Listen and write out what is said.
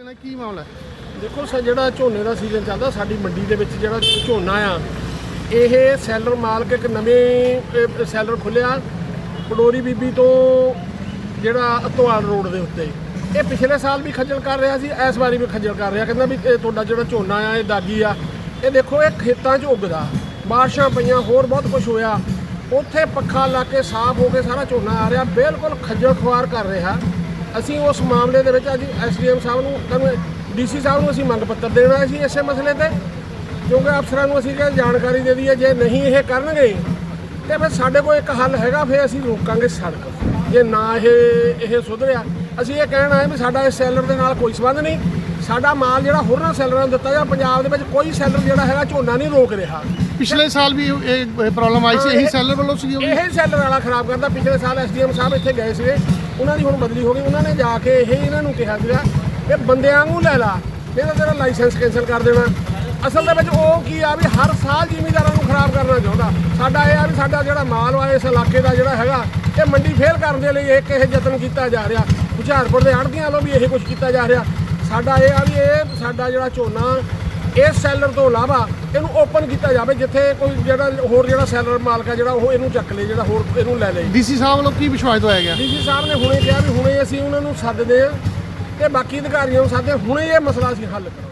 ਦੇਣਾ ਕੀ ਮਾਮਲਾ ਦੇਖੋ ਸਰ, ਜਿਹੜਾ ਝੋਨੇ ਦਾ ਸੀਜ਼ਨ ਚੱਲਦਾ, ਸਾਡੀ ਮੰਡੀ ਦੇ ਵਿੱਚ ਜਿਹੜਾ ਝੋਨਾ ਆ, ਇਹ ਸੈਲਰ ਮਾਲਕ ਇੱਕ ਨਵੇਂ ਸੈਲਰ ਖੁੱਲਿਆ ਪਡੋਰੀ ਬੀਬੀ ਤੋਂ ਜਿਹੜਾ ਅਤਵਾਲ ਰੋਡ ਦੇ ਉੱਤੇ। ਇਹ ਪਿਛਲੇ ਸਾਲ ਵੀ ਖੱਜਲ ਕਰ ਰਿਹਾ ਸੀ, ਇਸ ਵਾਰੀ ਵੀ ਖੱਜਲ ਕਰ ਰਿਹਾ। ਕਹਿੰਦਾ ਵੀ, ਇਹ ਤੁਹਾਡਾ ਜਿਹੜਾ ਝੋਨਾ ਆ, ਇਹ ਦਾਗੀ ਆ। ਇਹ ਦੇਖੋ, ਇਹ ਖੇਤਾਂ 'ਚ ਉੱਗਦਾ। ਬਾਰਿਸ਼ਾਂ ਪਈਆਂ, ਹੋਰ ਬਹੁਤ ਕੁਝ ਹੋਇਆ। ਉੱਥੇ ਪੱਖਾ ਲਾ ਕੇ ਸਾਫ਼ ਹੋ ਕੇ ਸਾਰਾ ਝੋਨਾ ਆ ਰਿਹਾ। ਬਿਲਕੁਲ ਖੱਜਲ ਖੁਆਰ ਕਰ ਰਿਹਾ। ਅਸੀਂ ਉਸ ਮਾਮਲੇ ਦੇ ਵਿੱਚ ਅੱਜ ਐਸਡੀਐਮ ਸਾਹਿਬ ਨੂੰ ਕਹਿੰਦੇ ਡੀਸੀ ਸਾਹਿਬ ਨੂੰ ਅਸੀਂ ਮੰਗ ਪੱਤਰ ਦੇਣਾ ਸੀ ਇਸੇ ਮਸਲੇ ਤੇ, ਕਿਉਂਕਿ ਅਫਸਰਾਂ ਨੂੰ ਅਸੀਂ ਕਹਿੰਦੇ ਜਾਣਕਾਰੀ ਦੇ ਦਈਏ, ਜੇ ਨਹੀਂ ਇਹ ਕਰਨਗੇ, ਤੇ ਫਿਰ ਸਾਡੇ ਕੋਲ ਇੱਕ ਹੱਲ ਹੈਗਾ, ਫਿਰ ਅਸੀਂ ਰੋਕਾਂਗੇ ਸੜਕ। ਜੇ ਨਾ ਇਹ ਇਹ ਸੁਧਰਿਆ, ਅਸੀਂ ਇਹ ਕਹਿਣਾ ਹੈ ਵੀ ਸਾਡਾ ਇਸ ਸੈਲਰ ਦੇ ਨਾਲ ਕੋਈ ਸੰਬੰਧ ਨਹੀਂ। ਸਾਡਾ ਮਾਲ ਜਿਹੜਾ ਹੋਰਨਾਂ ਸੈਲਰਾਂ ਨੂੰ ਦਿੱਤਾ ਜਾ, ਪੰਜਾਬ ਦੇ ਵਿੱਚ ਕੋਈ ਸੈਲਰ ਜਿਹੜਾ ਹੈਗਾ, ਝੋਨਾ ਨਹੀਂ ਰੋਕ ਰਿਹਾ। ਪਿਛਲੇ ਸਾਲ ਵੀ ਇਹ ਪ੍ਰੋਬਲਮ ਆਈ ਸੀ, ਇਹੀ ਸੈਲਰ ਵੱਲੋਂ ਸੀ ਉਹ ਇਹ ਸੈਲਰ ਵਾਲਾ ਖਰਾਬ ਕਰਦਾ ਪਿਛਲੇ ਸਾਲ ਐਸਡੀਐਮ ਸਾਹਿਬ ਇੱਥੇ ਗਏ ਸੀਗੇ, ਉਹਨਾਂ ਦੀ ਹੁਣ ਬਦਲੀ ਹੋ ਗਈ। ਉਹਨਾਂ ਨੇ ਜਾ ਕੇ ਇਹ ਇਹਨਾਂ ਨੂੰ ਕਿਹਾ ਸੀਗਾ ਕਿ ਬੰਦਿਆਂ ਨੂੰ ਲੈ ਲਾ, ਨਹੀਂ ਤਾਂ ਤੇਰਾ ਲਾਇਸੈਂਸ ਕੈਂਸਲ ਕਰ ਦੇਣਾ। ਅਸਲ ਦੇ ਵਿੱਚ ਉਹ ਕੀ ਆ ਵੀ ਹਰ ਸਾਲ ਜ਼ਿਮੀਂਦਾਰਾਂ ਨੂੰ ਖਰਾਬ ਕਰਨਾ ਚਾਹੁੰਦਾ। ਸਾਡਾ ਇਹ ਆ ਵੀ ਸਾਡਾ ਜਿਹੜਾ ਮਾਲ ਆ ਇਸ ਇਲਾਕੇ ਦਾ ਜਿਹੜਾ ਹੈਗਾ, ਇਹ ਮੰਡੀ ਫੇਲ ਕਰਨ ਦੇ ਲਈ ਇੱਕ ਇਹ ਯਤਨ ਕੀਤਾ ਜਾ ਰਿਹਾ। ਹੁਸ਼ਿਆਰਪੁਰ ਦੇ ਆੜ੍ਹਤੀਆਂ ਵੱਲੋਂ ਵੀ ਇਹ ਕੁਝ ਕੀਤਾ ਜਾ ਰਿਹਾ। ਸਾਡਾ ਇਹ ਆ ਵੀ ਇਹ ਸਾਡਾ ਜਿਹੜਾ ਝੋਨਾ ਇਸ ਸੈਲਰ ਤੋਂ ਇਲਾਵਾ ਇਹਨੂੰ ਓਪਨ ਕੀਤਾ ਜਾਵੇ ਜਿੱਥੇ ਕੋਈ ਜਿਹੜਾ ਹੋਰ ਜਿਹੜਾ ਸੈਲਰ ਮਾਲਕ ਆ ਜਿਹੜਾ ਉਹ ਇਹਨੂੰ ਚੱਕ ਲੇ ਜਿਹੜਾ ਹੋਰ ਇਹਨੂੰ ਲੈ ਲੇ। ਡੀਸੀ ਸਾਹਿਬ ਵੱਲੋਂ ਕੀ ਵਿਸ਼ਵਾਸ ਦਵਾਇਆ ਗਿਆ? ਡੀਸੀ ਸਾਹਿਬ ਨੇ ਹੁਣੇ ਕਿਹਾ ਵੀ ਹੁਣੇ ਅਸੀਂ ਉਹਨਾਂ ਨੂੰ ਸੱਦਦੇ ਆ ਤੇ ਬਾਕੀ ਅਧਿਕਾਰੀਆਂ ਨੂੰ ਸੱਦਦੇ ਹਾਂ, ਹੁਣੇ ਇਹ ਮਸਲਾ ਅਸੀਂ ਹੱਲ ਕਰਾਂਗੇ।